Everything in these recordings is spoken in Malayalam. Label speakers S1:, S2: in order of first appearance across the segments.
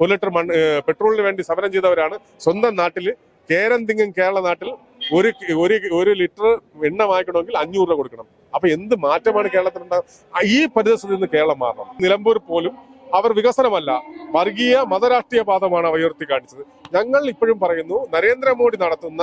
S1: ഒരു ലിറ്റർ മണ്ണ് പെട്രോളിന് വേണ്ടി സമരം ചെയ്തവരാണ്. സ്വന്തം നാട്ടിൽ കേരം തിങ്ങും കേരള നാട്ടിൽ ഒരു ഒരു ലിറ്റർ എണ്ണ വാങ്ങിക്കണമെങ്കിൽ അഞ്ഞൂറ് രൂപ കൊടുക്കണം. അപ്പൊ എന്ത് മാറ്റമാണ് കേരളത്തിലുണ്ടാകുക ഈ പരിസരത്ത് നിന്ന് കേരളം മാറണം. നിലമ്പൂർ പോലും അവർ വികസനമല്ല. വർഗീയ മതരാഷ്ട്രീയ പാതമാണ് ഉയർത്തി കാണിച്ചത്. ഞങ്ങൾ ഇപ്പോഴും പറയുന്നു നരേന്ദ്രമോദി നടത്തുന്ന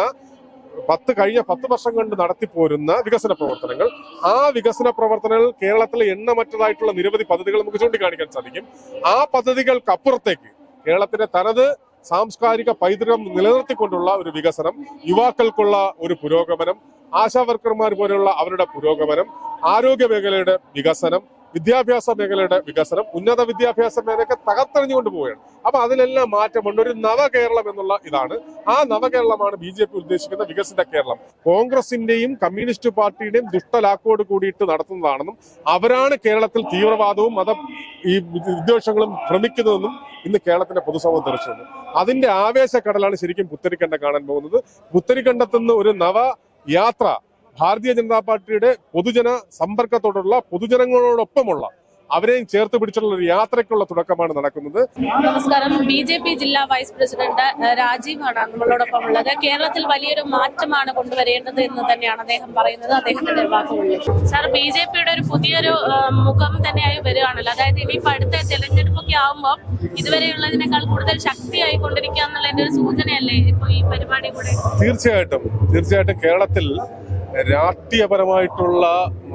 S1: പത്ത് കഴിഞ്ഞ പത്ത് വർഷം കൊണ്ട് നടത്തിപ്പോരുന്ന വികസന പ്രവർത്തനങ്ങൾ ആ വികസന പ്രവർത്തനങ്ങൾ കേരളത്തിലെ എണ്ണമറ്റതായിട്ടുള്ള നിരവധി പദ്ധതികൾ നമുക്ക് ചൂണ്ടിക്കാണിക്കാൻ സാധിക്കും. ആ പദ്ധതികൾക്ക് അപ്പുറത്തേക്ക് കേരളത്തിന്റെ തനത് സാംസ്കാരിക പൈതൃകം നിലനിർത്തിക്കൊണ്ടുള്ള ഒരു വികസനം യുവാക്കൾക്കുള്ള ഒരു പുരോഗമനം ആശാവർക്കർമാർ പോലെയുള്ള അവരുടെ പുരോഗമനം ആരോഗ്യ മേഖലയുടെ വികസനം വിദ്യാഭ്യാസ മേഖലയുടെ വികസനം ഉന്നത വിദ്യാഭ്യാസ മേഖലയൊക്കെ തകർത്തെറിഞ്ഞുകൊണ്ട് പോവുകയാണ്. അപ്പൊ അതിലെല്ലാം മാറ്റമുണ്ട്. ഒരു നവകേരളം എന്നുള്ള ഇതാണ്. ആ നവകേരളമാണ് ബി ജെ പി ഉദ്ദേശിക്കുന്ന വികസിത കേരളം. കോൺഗ്രസിന്റെയും കമ്മ്യൂണിസ്റ്റ് പാർട്ടിയുടെയും ദുഷ്ടലാക്കോട് കൂടിയിട്ട് നടത്തുന്നതാണെന്നും അവരാണ് കേരളത്തിൽ തീവ്രവാദവും മത ഈ വിദ്വേഷങ്ങളും ഭ്രമിക്കുന്നതെന്നും ഇന്ന് കേരളത്തിന്റെ പൊതുസമൂഹം തെറിച്ചത് അതിന്റെ ആവേശക്കടലാണ് ശരിക്കും പുത്തരിക്കണ്ട കാണാൻ പോകുന്നത്. പുത്തരിക്കണ്ടത്തുനിന്ന് ഒരു നവ യാത്ര ഭാരതീയ ജനതാ പാർട്ടിയുടെ പൊതുജന സമ്പർക്കത്തോടുള്ള പൊതുജനങ്ങളോടൊപ്പമുള്ള അവരെയും ചേർത്ത് പിടിച്ചുള്ള ഒരു യാത്രയ്ക്കുള്ള തുടക്കമാണ് നടക്കുന്നത്.
S2: നമസ്കാരം. ബി ജെ പി ജില്ലാ വൈസ് പ്രസിഡന്റ് രാജീവാണ് നമ്മളോടൊപ്പം ഉള്ളത് കേരളത്തിൽ വലിയൊരു മാറ്റമാണ് കൊണ്ടുവരേണ്ടത് എന്ന് തന്നെയാണ് അദ്ദേഹം പറയുന്നത്. അദ്ദേഹത്തിന്റെ വാക്കുകളിൽ സാർ ബി ജെ പിയുടെ ഒരു പുതിയൊരു മുഖം തന്നെയായി വരികയാണല്ലോ. അതായത് ഇനിയിപ്പോ അടുത്ത തെരഞ്ഞെടുപ്പൊക്കെ ആവുമ്പോൾ ഇതുവരെയുള്ളതിനേക്കാൾ കൂടുതൽ ശക്തിയായി കൊണ്ടിരിക്കുക എന്നുള്ളതിന്റെ ഒരു സൂചനയല്ലേ ഇപ്പൊ ഈ പരിപാടി കൂടെ?
S1: തീർച്ചയായിട്ടും. തീർച്ചയായിട്ടും കേരളത്തിൽ രാഷ്ട്രീയപരമായിട്ടുള്ള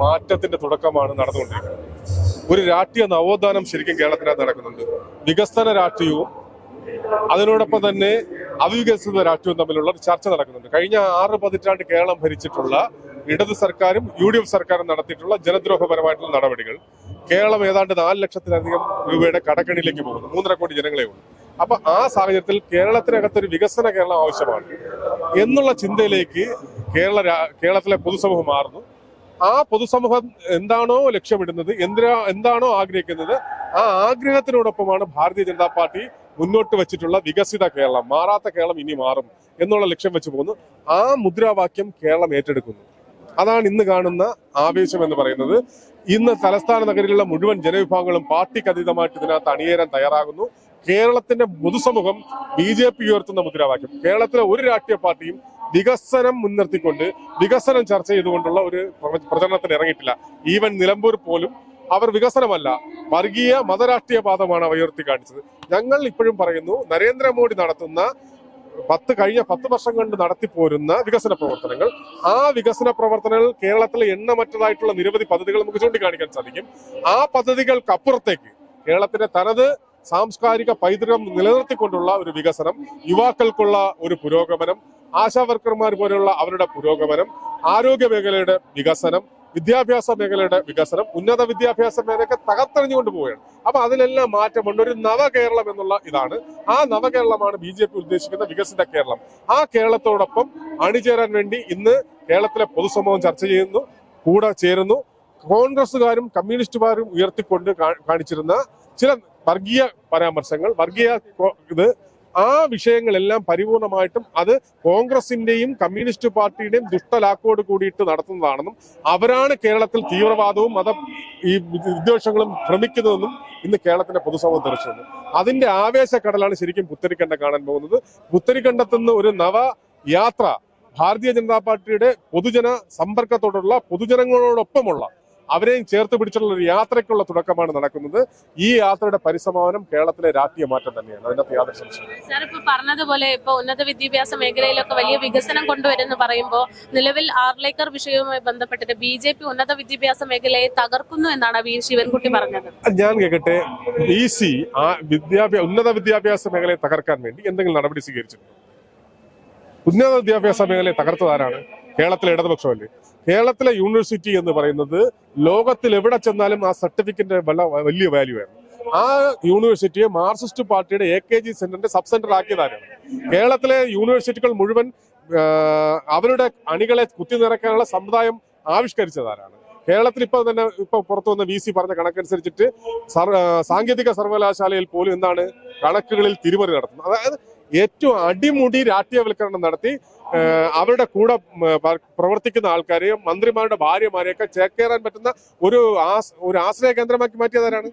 S1: മാറ്റത്തിന്റെ തുടക്കമാണ് നടന്നുകൊണ്ടിരിക്കുന്നത്. ഒരു രാഷ്ട്രീയ നവോത്ഥാനം ശരിക്കും കേരളത്തിനകത്ത് നടക്കുന്നുണ്ട്. വികസന രാഷ്ട്രീയവും അതിനോടൊപ്പം തന്നെ അവികസിത രാഷ്ട്രീയവും തമ്മിലുള്ള ഒരു ചർച്ച നടക്കുന്നുണ്ട്. കഴിഞ്ഞ ആറ് പതിറ്റാണ്ട് കേരളം ഭരിച്ചിട്ടുള്ള ഇടതു സർക്കാരും യു ഡി എഫ് സർക്കാരും നടത്തിയിട്ടുള്ള ജനദ്രോഹപരമായിട്ടുള്ള നടപടികൾ കേരളം ഏതാണ്ട് നാല് ലക്ഷത്തിലധികം രൂപയുടെ കടക്കണിയിലേക്ക് പോകുന്നു. മൂന്നര കോടി ജനങ്ങളെ ഉള്ളൂ. അപ്പൊ ആ സാഹചര്യത്തിൽ കേരളത്തിനകത്തൊരു വികസന കേരളം ആവശ്യമാണ് എന്നുള്ള ചിന്തയിലേക്ക് കേരള കേരളത്തിലെ പൊതുസമൂഹം മാറുന്നു. ആ പൊതുസമൂഹം എന്താണോ ലക്ഷ്യമിടുന്നത് എന്തിനാ എന്താണോ ആഗ്രഹിക്കുന്നത് ആ ആഗ്രഹത്തിനോടൊപ്പമാണ് ഭാരതീയ ജനതാ പാർട്ടി മുന്നോട്ട് വെച്ചിട്ടുള്ള വികസിത കേരളം മാറാത്ത കേരളം ഇനി മാറും എന്നുള്ള ലക്ഷ്യം വെച്ച് പോകുന്നു. ആ മുദ്രാവാക്യം കേരളം ഏറ്റെടുക്കുന്നു. അതാണ് ഇന്ന് കാണുന്ന ആവേശം എന്ന് പറയുന്നത്. ഇന്ന് തലസ്ഥാന നഗരിലുള്ള മുഴുവൻ ജനവിഭാഗങ്ങളും പാർട്ടിക്ക് അതീതമായിട്ട് ഇതിനകത്ത് അണിയേരാൻ തയ്യാറാകുന്നു. കേരളത്തിന്റെ പൊതുസമൂഹം ബി ജെ പി ഉയർത്തുന്ന മുദ്രാവാക്യം. കേരളത്തിലെ ഒരു രാഷ്ട്രീയ പാർട്ടിയും വികസനം മുൻനിർത്തിക്കൊണ്ട് വികസനം ചർച്ച ചെയ്തുകൊണ്ടുള്ള ഒരു പ്ര- പ്രചരണത്തിന് ഇറങ്ങിയിട്ടില്ല. ഈവൻ നിലമ്പൂർ പോലും അവർ വികസനമല്ല. വർഗീയ മതരാഷ്ട്രീയ പാതമാണ് അവ ഉയർത്തി കാണിച്ചത്. ഞങ്ങൾ ഇപ്പോഴും പറയുന്നു നരേന്ദ്രമോദി നടത്തുന്ന പത്ത് കഴിഞ്ഞ പത്ത് വർഷം കൊണ്ട് നടത്തിപ്പോരുന്ന വികസന പ്രവർത്തനങ്ങൾ ആ വികസന പ്രവർത്തനങ്ങൾ കേരളത്തിലെ എണ്ണമറ്റതായിട്ടുള്ള നിരവധി പദ്ധതികൾ നമുക്ക് ചൂണ്ടിക്കാണിക്കാൻ സാധിക്കും. ആ പദ്ധതികൾക്ക് അപ്പുറത്തേക്ക് കേരളത്തിന്റെ തനത് സാംസ്കാരിക പൈതൃകം നിലനിർത്തിക്കൊണ്ടുള്ള ഒരു വികസനം യുവാക്കൾക്കുള്ള ഒരു പുരോഗമനം ആശാവർക്കർമാർ പോലെയുള്ള അവരുടെ പുരോഗമനം ആരോഗ്യ മേഖലയുടെ വികസനം വിദ്യാഭ്യാസ മേഖലയുടെ വികസനം ഉന്നത വിദ്യാഭ്യാസ മേഖലയൊക്കെ തകർത്തെറിഞ്ഞുകൊണ്ട് പോവുകയാണ്. അപ്പൊ അതിലെല്ലാം മാറ്റമുണ്ട്. ഒരു നവകേരളം എന്നുള്ള ഇതാണ്. ആ നവകേരളമാണ് ബി ജെ പി ഉദ്ദേശിക്കുന്ന വികസിത കേരളം. ആ കേരളത്തോടൊപ്പം അണിചേരാൻ വേണ്ടി ഇന്ന് കേരളത്തിലെ പൊതുസമൂഹം ചർച്ച ചെയ്യുന്നു കൂടെ ചേരുന്നു. കോൺഗ്രസുകാരും കമ്മ്യൂണിസ്റ്റുകാരും ഉയർത്തിക്കൊണ്ട് കാണിച്ചിരുന്ന ചില വർഗീയ പരാമർശങ്ങൾ വർഗീയ ഇത് ആ വിഷയങ്ങളെല്ലാം പരിപൂർണമായിട്ടും അത് കോൺഗ്രസിന്റെയും കമ്മ്യൂണിസ്റ്റ് പാർട്ടിയുടെയും ദുഷ്ടലാക്കോട് കൂടിയിട്ട് നടത്തുന്നതാണെന്നും അവരാണ് കേരളത്തിൽ തീവ്രവാദവും മത ഈ വിദ്വേഷങ്ങളും ഭ്രമിക്കുന്നതെന്നും ഇന്ന് കേരളത്തിന്റെ പൊതുസമൂഹം തെളിച്ചത് അതിന്റെ ആവേശക്കടലാണ് ശരിക്കും പുത്തരിക്കണ്ട കാണാൻ പോകുന്നത്. പുത്തരിക്കണ്ടത്തു നിന്ന് ഒരു നവ യാത്ര ഭാരതീയ ജനതാ പാർട്ടിയുടെ പൊതുജന സമ്പർക്കത്തോടുള്ള പൊതുജനങ്ങളോടൊപ്പമുള്ള അവരെയും ചേർത്ത് പിടിച്ചുള്ള ഒരു യാത്രയ്ക്കുള്ള തുടക്കമാണ് നടക്കുന്നത്. ഈ യാത്രയുടെ പരിസമാപനം കേരളത്തിലെ രാഷ്ട്രീയ മാറ്റം തന്നെയാണ്. അതിനകത്ത് യാതൊരു സംശയം
S2: സാർ ഇപ്പൊ പറഞ്ഞതുപോലെ ഇപ്പൊ ഉന്നത വിദ്യാഭ്യാസ മേഖലയിലൊക്കെ വലിയ വികസനം കൊണ്ടുവരുന്നു പറയുമ്പോൾ നിലവിൽ ആർലേക്കർ വിഷയവുമായി ബന്ധപ്പെട്ടിട്ട് ബി ജെ പി ഉന്നത വിദ്യാഭ്യാസ മേഖലയെ തകർക്കുന്നു എന്നാണ് വി. ശിവൻകുട്ടി പറഞ്ഞത്.
S1: ഞാൻ കേൾക്കട്ടെ ബി സി ആ വിദ്യാഭ്യാസ ഉന്നത വിദ്യാഭ്യാസ മേഖലയെ തകർക്കാൻ വേണ്ടി എന്തെങ്കിലും നടപടി സ്വീകരിച്ചിട്ടുണ്ട്? ഉന്നത വിദ്യാഭ്യാസ മേഖലയെ തകർത്തതാരാണ് കേരളത്തിലെ ഇടതുപക്ഷമല്ലേ? കേരളത്തിലെ യൂണിവേഴ്സിറ്റി എന്ന് പറയുന്നത് ലോകത്തിൽ എവിടെ ചെന്നാലും ആ സർട്ടിഫിക്കറ്റിന്റെ വലിയ വാല്യൂ ആണ്. ആ യൂണിവേഴ്സിറ്റിയെ മാർക്സിസ്റ്റ് പാർട്ടിയുടെ എ കെ ജി സെന്ററിന്റെ സബ് സെന്റർ ആക്കിയതാണ് കേരളത്തിലെ യൂണിവേഴ്സിറ്റികൾ മുഴുവൻ അവരുടെ അണികളെ കുത്തി നിറയ്ക്കാനുള്ള സമുദായം ആവിഷ്കരിച്ചതാരാണ്. കേരളത്തിൽ ഇപ്പൊ തന്നെ ഇപ്പൊ പുറത്തു വന്ന വി സി പറഞ്ഞ കണക്കനുസരിച്ചിട്ട് സാങ്കേതിക സർവകലാശാലയിൽ പോലും എന്താണ് കണക്കുകളിൽ തിരിമറി നടത്തുന്നത്. അതായത് ഏറ്റവും അടിമുടി രാഷ്ട്രീയവൽക്കരണം നടത്തി അവരുടെ കൂടെ പ്രവർത്തിക്കുന്ന ആൾക്കാരെയും മന്ത്രിമാരുടെ ഭാര്യമാരെയൊക്കെ ചേക്കേറാൻ പറ്റുന്ന ഒരു ഒരു ആശ്രയ കേന്ദ്രമാക്കി മാറ്റിയതാരാണ്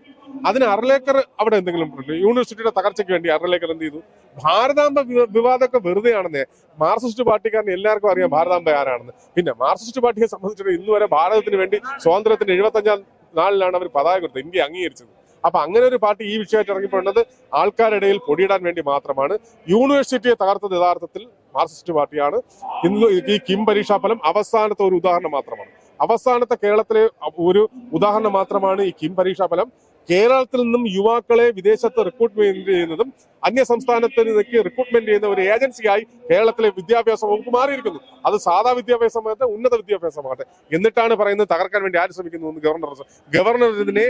S1: അതിന് അർലേക്കർ അവിടെ എന്തെങ്കിലും യൂണിവേഴ്സിറ്റിയുടെ തകർച്ചയ്ക്ക് വേണ്ടി അർലേക്കർ എന്ത് ചെയ്തു? ഭാരതാംബ വിവാദമൊക്കെ വെറുതെ ആണെന്നേ മാർക്സിസ്റ്റ് പാർട്ടിക്കാരന് എല്ലാവർക്കും അറിയാം ഭാരതാംബ ആരാണെന്ന്. പിന്നെ മാർക്സിസ്റ്റ് പാർട്ടിയെ സംബന്ധിച്ചിടത്തോളം ഇന്നുവരെ ഭാരതത്തിന് വേണ്ടി സ്വാതന്ത്ര്യത്തിന്റെ എഴുപത്തഞ്ചാം നാളിലാണ് അവർ പതാക കൊടുത്തത് ഇന്ത്യ അംഗീകരിച്ചത്. അപ്പൊ അങ്ങനെ ഒരു പാർട്ടി ഈ വിഷയമായിട്ട് ഇറങ്ങിപ്പോണ്ടത് ആൾക്കാരുടെ പൊടിയിടാൻ വേണ്ടി മാത്രമാണ്. യൂണിവേഴ്സിറ്റിയെ തകർത്തത് യഥാർത്ഥത്തിൽ മാർക്സിസ്റ്റ് പാർട്ടിയാണ്. ഇന്ന് ഈ കിം പരീക്ഷാ ഫലം അവസാനത്തെ ഒരു ഉദാഹരണം മാത്രമാണ്. അവസാനത്തെ കേരളത്തിലെ ഒരു ഉദാഹരണം മാത്രമാണ് ഈ കിം പരീക്ഷാ ഫലം കേരളത്തിൽ നിന്നും യുവാക്കളെ വിദേശത്ത് റിക്രൂട്ട്മെന്റ് ചെയ്യുന്നതും അന്യ സംസ്ഥാനത്തിനേക്ക് റിക്രൂട്ട്മെന്റ് ചെയ്യുന്ന ഒരു ഏജൻസിയായി കേരളത്തിലെ വിദ്യാഭ്യാസ വകുപ്പ് മാറിയിരിക്കുന്നു. അത് സാധാ വിദ്യാഭ്യാസമാകട്ടെ ഉന്നത വിദ്യാഭ്യാസമാകട്ടെ. എന്നിട്ടാണ് പറയുന്നത് തകർക്കാൻ വേണ്ടി ആര് ശ്രമിക്കുന്നു എന്ന് ഗവർണർ ഗവർണർ ഇതിനെ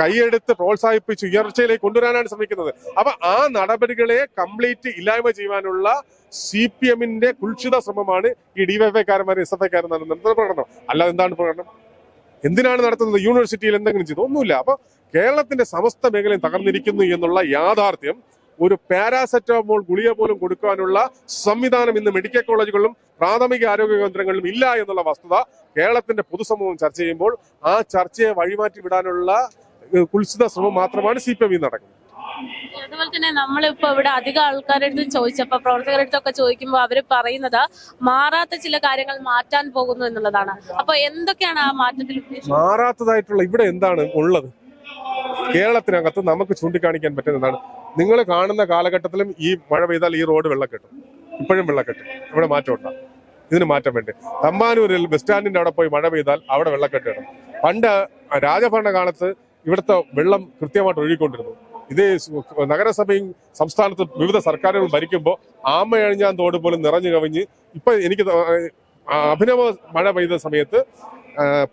S1: കൈയെടുത്ത് പ്രോത്സാഹിപ്പിച്ച് ഉയർച്ചയിലേക്ക് കൊണ്ടുവരാനാണ് ശ്രമിക്കുന്നത്. അപ്പൊ ആ നടപടികളെ കംപ്ലീറ്റ് ഇല്ലായ്മ ചെയ്യാനുള്ള സി പി എമ്മിന്റെ കുൽഷിത ശ്രമമാണ് ഈ ഡിവൈഫൈക്കാരന്മാർ എസ് എഫ് ഐക്കാരൻ നടത്തുന്ന പ്രകടനം. അല്ലാതെ എന്താണ് പ്രകടനം? എന്തിനാണ് നടത്തുന്നത്? യൂണിവേഴ്സിറ്റിയിൽ എന്തെങ്കിലും ചെയ്തു? ഒന്നുമില്ല. അപ്പൊ കേരളത്തിന്റെ സമസ്ത മേഖലയും തകർന്നിരിക്കുന്നു എന്നുള്ള യാഥാർത്ഥ്യം ഒരു പാരാസെറ്റമോൾ ഗുളിക പോലും കൊടുക്കാനുള്ള സംവിധാനം ഇന്ന് മെഡിക്കൽ കോളേജുകളിലും പ്രാഥമിക ആരോഗ്യ കേന്ദ്രങ്ങളിലും ഇല്ല എന്നുള്ള വസ്തുത കേരളത്തിന്റെ പൊതുസമൂഹം ചർച്ച ചെയ്യുമ്പോൾ ആ ചർച്ചയെ വഴിമാറ്റി വിടാനുള്ള കുൽസിത ശ്രമം മാത്രമാണ് സി പി എം നടക്കുന്നത്.
S2: അതുപോലെ തന്നെ നമ്മളിപ്പോ ഇവിടെ അധികം ആൾക്കാരുടെ അടുത്ത് ചോദിച്ചപ്പോ പ്രവർത്തകരുടെ അടുത്തൊക്കെ ചോദിക്കുമ്പോൾ അവർ പറയുന്നത് മാറാത്ത ചില കാര്യങ്ങൾ മാറ്റാൻ പോകുന്നു എന്നുള്ളതാണ്. അപ്പൊ എന്തൊക്കെയാണ് ആ മാറ്റത്തിൽ
S1: മാറാത്തതായിട്ടുള്ള ഇവിടെ എന്താണ് ഉള്ളത്? കേരളത്തിനകത്ത് നമുക്ക് ചൂണ്ടിക്കാണിക്കാൻ പറ്റുന്നതാണ് നിങ്ങൾ കാണുന്ന കാലഘട്ടത്തിലും ഈ മഴ പെയ്താൽ ഈ റോഡ് വെള്ളക്കെട്ടും. ഇപ്പോഴും വെള്ളക്കെട്ടും. ഇവിടെ മാറ്റമുണ്ട്. ഇതിന് മാറ്റം വേണ്ടി? തമ്പാനൂരിൽ ബസ് സ്റ്റാൻഡിന്റെ അവിടെ പോയി മഴ പെയ്താൽ അവിടെ വെള്ളക്കെട്ട് ഇടും പണ്ട് രാജഭരണ കാലത്ത് ഇവിടുത്തെ വെള്ളം കൃത്യമായിട്ട് ഒഴുകിക്കൊണ്ടിരുന്നു. ഇത് നഗരസഭയും സംസ്ഥാനത്ത് വിവിധ സർക്കാരുകൾ ഭരിക്കുമ്പോൾ ആമയഴിഞ്ഞാൻ തോട് പോലും നിറഞ്ഞു കവിഞ്ഞ് ഇപ്പൊ എനിക്ക് അഭിനവ മഴ പെയ്ത സമയത്ത്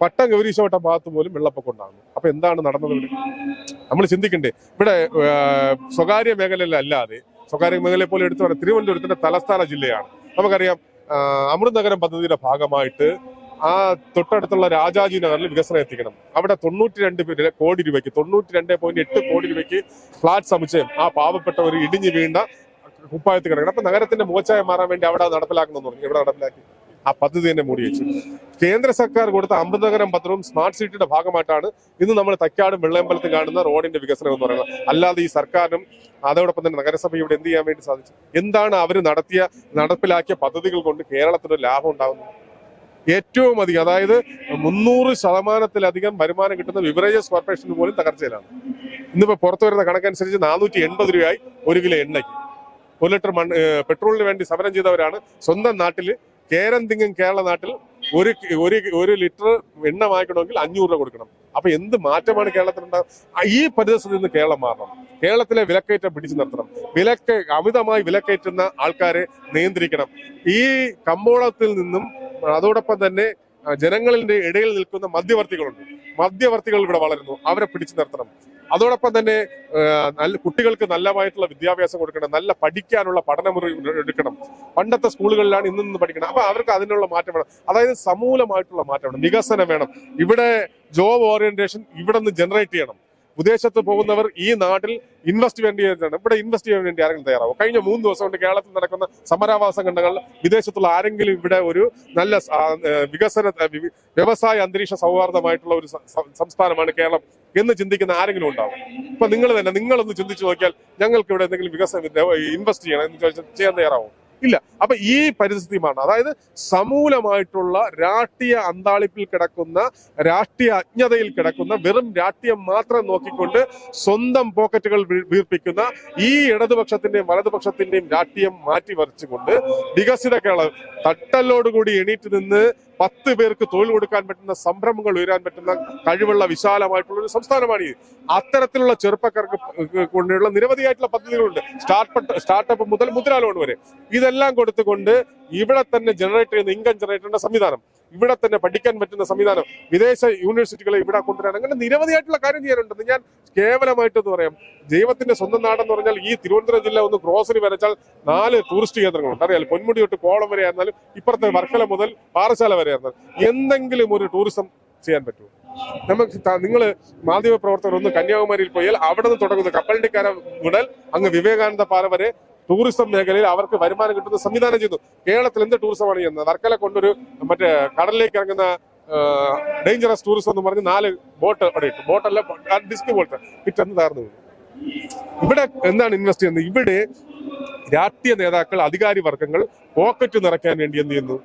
S1: പട്ടം ഗൗരീശോട്ട ഭാഗത്ത് പോലും വെള്ളപ്പൊക്കം ഉണ്ടാകുന്നു. അപ്പൊ എന്താണ് നടന്നത്? നമ്മൾ ചിന്തിക്കണ്ടേ ഇവിടെ സ്വകാര്യ മേഖലയിലല്ലാതെ സ്വകാര്യ മേഖലയെ പോലെ എടുത്തു പറയാം തിരുവനന്തപുരത്തിന്റെ തലസ്ഥാന ജില്ലയാണ്. നമുക്കറിയാം അമൃത് നഗരം പദ്ധതിയുടെ ഭാഗമായിട്ട് ആ തൊട്ടടുത്തുള്ള രാജാജി നഗറിൽ വികസനം എത്തിക്കണം. അവിടെ തൊണ്ണൂറ്റി രണ്ട് കോടി രൂപയ്ക്ക് തൊണ്ണൂറ്റി രണ്ട് പോയിന്റ് എട്ട് കോടി രൂപയ്ക്ക് ഫ്ലാറ്റ് സമുച്ചയം ആ പാവപ്പെട്ട ഒരു ഇടിഞ്ഞു വീണ്ട കുപ്പായത്തിൽ കിടക്കണം. അപ്പൊ നഗരത്തിന്റെ മോച്ചായം മാറാൻ വേണ്ടി അവിടെ നടപ്പിലാക്കുന്നു ഇവിടെ നടപ്പിലാക്കി? ആ പദ്ധതി തന്നെ മൂടി വെച്ചു. കേന്ദ്ര സർക്കാർ കൊടുത്ത അമൃതകരം പത്രവും സ്മാർട്ട് സിറ്റിയുടെ ഭാഗമായിട്ടാണ് ഇന്ന് നമ്മൾ തക്കാടും വെള്ളയമ്പലത്ത് കാണുന്ന റോഡിന്റെ വികസനം എന്ന് പറയുന്നത്. അല്ലാതെ ഈ സർക്കാരിനും അതോടൊപ്പം തന്നെ നഗരസഭ ഇവിടെ എന്ത് ചെയ്യാൻ വേണ്ടി സാധിച്ചു? എന്താണ് അവർ നടത്തിയ നടപ്പിലാക്കിയ പദ്ധതികൾ കൊണ്ട് കേരളത്തിന് ലാഭം ഉണ്ടാകുന്നത്? ഏറ്റവും അധികം അതായത് മുന്നൂറ് ശതമാനത്തിലധികം വരുമാനം കിട്ടുന്ന ബിവറേജസ് കോർപ്പറേഷൻ പോലും തകർച്ചയിലാണ്. ഇന്നിപ്പോ പുറത്തു വരുന്ന കണക്കനുസരിച്ച് നാനൂറ്റി എൺപത് രൂപയായി ഒരു കിലോ എണ്ണയ്ക്ക്. ഒരു ലിറ്റർ മണ്ണ് പെട്രോളിന് വേണ്ടി സമരം ചെയ്തവരാണ് സ്വന്തം നാട്ടിൽ കേരം തിങ്ങും കേരള നാട്ടിൽ ഒരു ഒരു ഒരു ലിറ്റർ എണ്ണ വാങ്ങിക്കണമെങ്കിൽ അഞ്ഞൂറ് രൂപ കൊടുക്കണം. അപ്പൊ എന്ത് മാറ്റമാണ് കേരളത്തിലുണ്ടാകുക ഈ പരിസ്ഥിതി നിന്ന് കേരളം മാറണം. കേരളത്തിലെ വിലക്കയറ്റം പിടിച്ചു നിർത്തണം. വിലക്ക് അമിതമായി വിലക്കയറ്റുന്ന ആൾക്കാരെ നിയന്ത്രിക്കണം. ഈ കമ്പോളത്തിൽ നിന്നും അതോടൊപ്പം തന്നെ ജനങ്ങളുടെ ഇടയിൽ നിൽക്കുന്ന മധ്യവർത്തികളുണ്ട്. മധ്യവർത്തികൾ ഇവിടെ വളരുന്നു. അവരെ പിടിച്ചു നിർത്തണം. അതോടൊപ്പം തന്നെ നല്ല കുട്ടികൾക്ക് നല്ലതായിട്ടുള്ള വിദ്യാഭ്യാസം കൊടുക്കണം നല്ല പഠിക്കാനുള്ള പഠനമുറി എടുക്കണം. പണ്ടത്തെ സ്കൂളുകളിലാണ് ഇന്ന് നിന്ന് പഠിക്കണം. അപ്പൊ അവർക്ക് അതിനുള്ള മാറ്റം വേണം. അതായത് സമൂലമായിട്ടുള്ള മാറ്റം വേണം. വികസനം വേണം. ഇവിടെ ജോബ് ഓറിയന്റേഷൻ ഇവിടെ നിന്ന് ജനറേറ്റ് ചെയ്യണം. വിദേശത്ത് പോകുന്നവർ ഈ നാട്ടിൽ ഇൻവെസ്റ്റ് വേണ്ടി വരുന്നതാണ് ഇവിടെ ഇൻവെസ്റ്റ് ചെയ്യാൻ വേണ്ടി ആരെങ്കിലും തയ്യാറാവും? കഴിഞ്ഞ മൂന്ന് ദിവസം കൊണ്ട് കേരളത്തിൽ നടക്കുന്ന സമരാവാസ ഘട്ടങ്ങളിൽ വിദേശത്തുള്ള ആരെങ്കിലും ഇവിടെ ഒരു നല്ല വികസന വ്യവസായ അന്തരീക്ഷ സൗഹാർദ്ദമായിട്ടുള്ള ഒരു സംസ്ഥാനമാണ് കേരളം. എന്ന് ചിന്തിക്കുന്ന ആരെങ്കിലും ഉണ്ടാവും. ഇപ്പൊ നിങ്ങൾ തന്നെ നിങ്ങളൊന്ന് ചിന്തിച്ചു നോക്കിയാൽ ഞങ്ങൾക്ക് ഇവിടെ എന്തെങ്കിലും വികസനം ഇൻവെസ്റ്റ് ചെയ്യണം എന്ന് ചോദിച്ചാൽ ചെയ്യാൻ തയ്യാറാവും? ഇല്ല. അപ്പൊ ഈ പരിസ്ഥിതിയുമാണ് അതായത് സമൂലമായിട്ടുള്ള രാഷ്ട്രീയ അന്താളിപ്പിൽ കിടക്കുന്ന രാഷ്ട്രീയ അജ്ഞതയിൽ കിടക്കുന്ന വെറും രാഷ്ട്രീയം മാത്രം നോക്കിക്കൊണ്ട് സ്വന്തം പോക്കറ്റുകൾ വീർപ്പിക്കുന്ന ഈ ഇടതുപക്ഷത്തിന്റെയും വലതുപക്ഷത്തിന്റെയും രാഷ്ട്രീയം മാറ്റി വരച്ചുകൊണ്ട് വികസിത കേരളം തട്ടലോടുകൂടി എണീറ്റ് നിന്ന് പത്ത് പേർക്ക് തൊഴിൽ കൊടുക്കാൻ പറ്റുന്ന സംരംഭങ്ങൾ ഉയരാൻ പറ്റുന്ന കഴിവുള്ള വിശാലമായിട്ടുള്ള ഒരു സംസ്ഥാനമാണ് ഇത് അത്തരത്തിലുള്ള ചെറുപ്പക്കാർക്ക് കൊണ്ടുള്ള നിരവധിയായിട്ടുള്ള പദ്ധതികളുണ്ട്. സ്റ്റാർട്ട് സ്റ്റാർട്ടപ്പ് മുതൽ മുദ്രാ ലോൺ വരെ. ഇതെല്ലാം കൊടുത്തുകൊണ്ട് ഇവിടെ തന്നെ ജനറേറ്റ് ചെയ്യുന്ന ഇൻകം ജനറേറ്റ് സംവിധാനം. ഇവിടെ തന്നെ പഠിക്കാൻ പറ്റുന്ന സംവിധാനം വിദേശ യൂണിവേഴ്സിറ്റികളെ ഇവിടെ കൊണ്ടുവരാൻ അങ്ങനെ നിരവധിയായിട്ടുള്ള കാര്യം ചെയ്യാനുണ്ടെന്ന് ഞാൻ കേവലമായിട്ടെന്ന് പറയാം ദൈവത്തിന്റെ സ്വന്തം നാടെന്ന് പറഞ്ഞാൽ ഈ തിരുവനന്തപുരം ജില്ല ഒന്ന് ഗ്രോസറി വരച്ചാൽ നാല് ടൂറിസ്റ്റ് കേന്ദ്രങ്ങളുണ്ട്. അറിയാൽ പൊന്മുടി തൊട്ട് കോളം വരെ ആയിരുന്നാലും ഇപ്പുറത്തെ വർക്കല മുതൽ പാറശാല വരെ ആയിരുന്നാലും എന്തെങ്കിലും ഒരു ടൂറിസം ചെയ്യാൻ പറ്റുമോ? നമുക്ക് നിങ്ങൾ മാധ്യമ പ്രവർത്തകർ ഒന്ന് കന്യാകുമാരിയിൽ പോയാൽ അവിടെ നിന്ന് തുടങ്ങുന്നത് കപ്പലണ്ടിക്കാര മുതൽ അങ്ങ് വിവേകാനന്ദ പാറ വരെ ടൂറിസം മേഖലയിൽ അവർക്ക് വരുമാനം കിട്ടുന്ന സംവിധാനം ചെയ്തു. കേരളത്തിൽ എന്ത് ടൂറിസമാണ് ചെയ്യുന്നത് വർക്കല കൊണ്ടൊരു മറ്റേ കടലിലേക്ക് ഇറങ്ങുന്ന ഡേഞ്ചറസ് ടൂറിസം എന്ന് പറഞ്ഞ് നാല് ബോട്ട് അവിടെ ഇട്ടു. ബോട്ടല്ല ഡിസ്ക് ബോട്ട് ഇട്ടെന്ന് തകർന്നു ഇവിടെ എന്താണ് ഇൻവെസ്റ്റ് ചെയ്യുന്നത്? ഇവിടെ രാഷ്ട്രീയ നേതാക്കൾ അധികാരി വർഗങ്ങൾ പോക്കറ്റ് നിറയ്ക്കാൻ വേണ്ടി എന്ത് ചെയ്യുന്നു?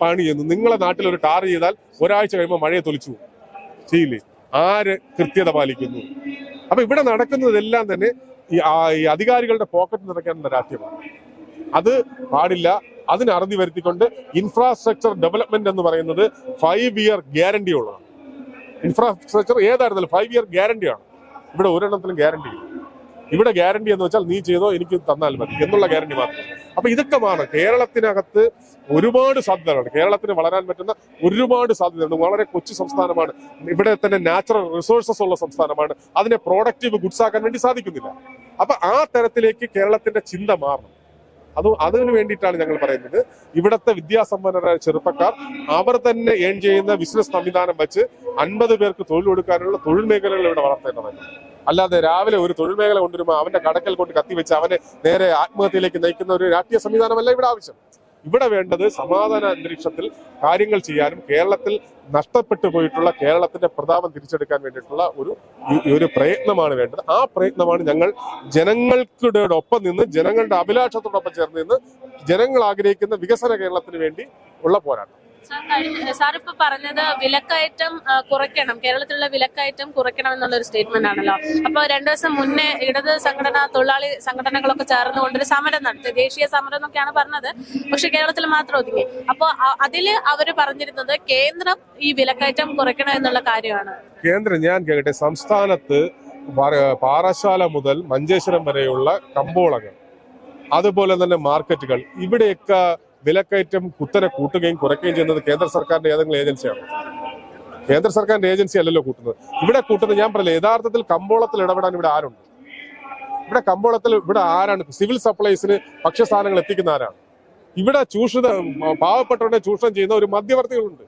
S1: പണി ചെയ്യുന്നു. നിങ്ങളെ നാട്ടിൽ ഒരു ടാർ ചെയ്താൽ ഒരാഴ്ച കഴിയുമ്പോൾ മഴയെ തൊലിച്ചു. ചെയ്യില്ലേ? ആര് കൃത്യത പാലിക്കുന്നു? അപ്പൊ ഇവിടെ നടക്കുന്നതെല്ലാം തന്നെ ഈ അധികാരികളുടെ പോക്കറ്റ് നിറയ്ക്കാനുള്ള രാഷ്ട്രീയമാണ് അത് പാടില്ല. അതിന് അറുതി വരുത്തിക്കൊണ്ട് ഇൻഫ്രാസ്ട്രക്ചർ ഡെവലപ്മെന്റ് എന്ന് പറയുന്നത് ഫൈവ് ഇയർ ഗ്യാരണ്ടി ഉള്ളതാണ്. ഇൻഫ്രാസ്ട്രക്ചർ ഏതായിരുന്നാലും ഫൈവ് ഇയർ ഗ്യാരണ്ടിയാണ് ഇവിടെ ഒരെണ്ണത്തിലും ഗ്യാരണ്ടി ഇല്ല. ഇവിടെ ഗ്യാരണ്ടി എന്ന് വെച്ചാൽ നീ ചെയ്തോ എനിക്ക് തന്നാൽ മതി എന്നുള്ള ഗ്യാരണ്ടി മാത്രം. അപ്പൊ ഇതൊക്കെയാണ് കേരളത്തിനകത്ത് ഒരുപാട് സാധ്യതകളുണ്ട് കേരളത്തിന് വളരാൻ പറ്റുന്ന ഒരുപാട് സാധ്യതയുണ്ട് വളരെ കൊച്ചു സംസ്ഥാനമാണ്. ഇവിടെ തന്നെ നാച്ചുറൽ റിസോഴ്സസ് ഉള്ള സംസ്ഥാനമാണ്. അതിനെ പ്രൊഡക്റ്റീവ് ഗുഡ്സ് ആക്കാൻ വേണ്ടി സാധിക്കുന്നില്ല. അപ്പൊ ആ തരത്തിലേക്ക് കേരളത്തിന്റെ ചിന്ത മാറണം. അത് അതിന് വേണ്ടിയിട്ടാണ് ഞങ്ങൾ പറയുന്നത്. ഇവിടുത്തെ വിദ്യാസമ്പന്നരായ ചെറുപ്പക്കാർ അവർ തന്നെ ഏൺ ചെയ്യുന്ന ബിസിനസ് സംവിധാനം വെച്ച് അൻപത് പേർക്ക് തൊഴിൽ കൊടുക്കാനുള്ള തൊഴിൽ മേഖലകൾ ഇവിടെ വളർത്തേണ്ടതാണ്. അല്ലാതെ രാവിലെ ഒരു തൊഴിൽ മേഖല കൊണ്ടുവരുമ്പോൾ അവന്റെ കടക്കൽ കൊണ്ട് കത്തിവെച്ച് അവനെ നേരെ ആത്മഹത്യയിലേക്ക് നയിക്കുന്ന ഒരു രാഷ്ട്രീയ സംവിധാനമല്ല ഇവിടെ ആവശ്യം. ഇവിടെ വേണ്ടത് സമാധാന അന്തരീക്ഷത്തിൽ കാര്യങ്ങൾ ചെയ്യാനും കേരളത്തിൽ നഷ്ടപ്പെട്ടു പോയിട്ടുള്ള കേരളത്തിന്റെ പ്രതാപം തിരിച്ചെടുക്കാൻ വേണ്ടിയിട്ടുള്ള ഒരു ഒരു പ്രയത്നമാണ് വേണ്ടത്. ആ പ്രയത്നമാണ് ഞങ്ങൾ ജനങ്ങൾക്കിടയോടൊപ്പം നിന്ന് ജനങ്ങളുടെ അഭിലാഷത്തോടൊപ്പം ചേർന്ന് നിന്ന് ജനങ്ങൾ ആഗ്രഹിക്കുന്ന വികസന കേരളത്തിന് വേണ്ടി ഉള്ള പോരാട്ടം.
S2: ഇപ്പൊ പറഞ്ഞത് വിലക്കയറ്റം കുറയ്ക്കണം. കേരളത്തിലുള്ള വിലക്കയറ്റം കുറയ്ക്കണം എന്നുള്ള ഒരു സ്റ്റേറ്റ്മെന്റ് ആണല്ലോ. അപ്പൊ രണ്ടു ദിവസം മുന്നേ ഇടത് സംഘടന തൊഴിലാളി സംഘടനകളൊക്കെ ചേർന്നുകൊണ്ടൊരു സമരം നടത്തി. ദേശീയ സമരം എന്നൊക്കെയാണ് പറഞ്ഞത്. പക്ഷെ കേരളത്തിൽ മാത്രം ഒതുങ്ങി. അപ്പൊ അതിൽ അവർ പറഞ്ഞിരുന്നത് കേന്ദ്രം ഈ വിലക്കയറ്റം കുറയ്ക്കണം എന്നുള്ള കാര്യമാണ്.
S1: കേന്ദ്രം ഞാൻ കേട്ടെ സംസ്ഥാനത്ത് പാറ- പാറശാല മുതൽ മഞ്ചേശ്വരം വരെയുള്ള കമ്പോളങ്ങൾ അതുപോലെ തന്നെ മാർക്കറ്റുകൾ ഇവിടെയൊക്കെ വിലക്കയറ്റം കുത്തനെ കൂട്ടുകയും കുറയ്ക്കുകയും ചെയ്യുന്നത് കേന്ദ്ര സർക്കാരിന്റെ ഏതെങ്കിലും ഏജൻസിയാണ്? കേന്ദ്ര സർക്കാരിന്റെ ഏജൻസി അല്ലല്ലോ കൂട്ടുന്നത്. ഇവിടെ കൂട്ടുന്നത് ഞാൻ പറയില്ല യഥാർത്ഥത്തിൽ കമ്പോളത്തിൽ ഇടപെടാൻ ഇവിടെ ആരുണ്ട്? ഇവിടെ കമ്പോളത്തിൽ ഇവിടെ ആരാണ്? സിവിൽ സപ്ലൈസിന് ഭക്ഷ്യസാധനങ്ങൾ എത്തിക്കുന്ന ആരാണ്? ഇവിടെ ചൂഷണ പാവപ്പെട്ടവരുടെ ചൂഷണം ചെയ്യുന്ന ഒരു മധ്യവർത്തികളുണ്ട്.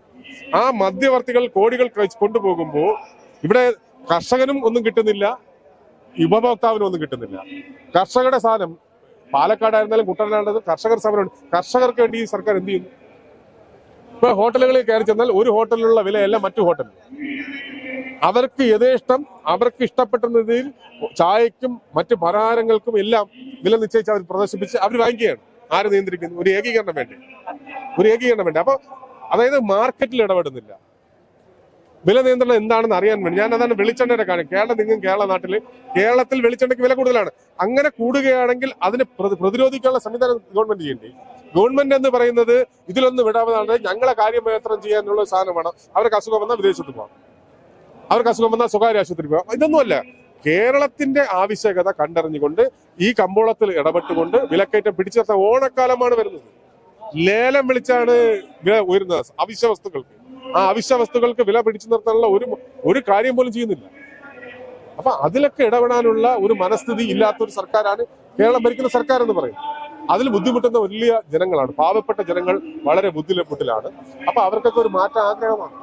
S1: ആ മധ്യവർത്തികൾ കോടികൾ കൊണ്ടുപോകുമ്പോൾ ഇവിടെ കർഷകനും ഒന്നും കിട്ടുന്നില്ല ഉപഭോക്താവിനും ഒന്നും കിട്ടുന്നില്ല. കർഷകരുടെ സാധനം പാലക്കാടായിരുന്നാലും കുട്ടനാട് കർഷകർ സമരം കർഷകർക്ക് വേണ്ടി ഈ സർക്കാർ എന്ത് ചെയ്യുന്നു? ഇപ്പൊ ഹോട്ടലുകളിൽ കയറി ചെന്നാൽ ഒരു ഹോട്ടലിലുള്ള വിലയല്ല മറ്റു ഹോട്ടലിൽ അവർക്ക് യഥേഷ്ടം അവർക്ക് ഇഷ്ടപ്പെട്ട രീതിയിൽ ചായക്കും മറ്റു പലഹാരങ്ങൾക്കും എല്ലാം വില നിശ്ചയിച്ച് അവർ പ്രദർശിപ്പിച്ച് അവർ വാങ്ങിക്കുകയാണ്. ആര് നിയന്ത്രിക്കുന്നു? ഒരു ഏകീകരണം വേണ്ടി. ഒരു ഏകീകരണം വേണ്ടി. അപ്പൊ അതായത് മാർക്കറ്റിൽ ഇടപെടുന്നില്ല. വില നിയന്ത്രണം എന്താണെന്ന് അറിയാൻ വേണ്ടി. ഞാൻ അതാണ് വെളിച്ചെണ്ണയുടെ കാര്യം. കേരളം നിങ്ങും കേരള നാട്ടിൽ കേരളത്തിൽ വെളിച്ചെണ്ണയ്ക്ക് വില കൂടുതലാണ്. അങ്ങനെ കൂടുകയാണെങ്കിൽ അതിന് പ്രതി- പ്രതിരോധിക്കാനുള്ള സംവിധാനം ഗവൺമെന്റ് ചെയ്യേണ്ടി? ഗവൺമെന്റ് എന്ന് പറയുന്നത് ഇതിലൊന്നും വിടാവുന്നതാണ്. ഞങ്ങളെ കാര്യം മാത്രം ചെയ്യാനുള്ള സാധനമാണ് അവർക്ക് അസുഖം വന്നാൽ വിദേശത്ത് പോകാം. അവർക്ക് അസുഖം വന്നാൽ സ്വകാര്യ ആശുപത്രി പോകാം. ഇതൊന്നുമല്ല. കേരളത്തിന്റെ ആവശ്യകത കണ്ടറിഞ്ഞുകൊണ്ട് ഈ കമ്പോളത്തിൽ ഇടപെട്ടുകൊണ്ട് വിലക്കയറ്റം പിടിച്ചെടുത്ത ഓണക്കാലമാണ് വരുന്നത്. ലേലം വിളിച്ചാണ് ഉയരുന്നത്. അവശ്യ വസ്തുക്കൾക്ക്. ആ അവശ്യ വസ്തുക്കൾക്ക് വില പിടിച്ചു നിർത്താനുള്ള ഒരു ഒരു കാര്യം പോലും ചെയ്യുന്നില്ല. അപ്പൊ അതിലൊക്കെ ഇടപെടാനുള്ള ഒരു മനസ്ഥിതി ഇല്ലാത്ത ഒരു സർക്കാരാണ് കേരളം ഭരിക്കുന്ന സർക്കാർ എന്ന് പറയും. അതിൽ ബുദ്ധിമുട്ടുന്ന വലിയ ജനങ്ങളാണ്. പാവപ്പെട്ട ജനങ്ങൾ വളരെ ബുദ്ധിമുട്ടിലാണ് അപ്പൊ അവർക്കൊക്കെ ഒരു മാറ്റം ആഗ്രഹമാണ്.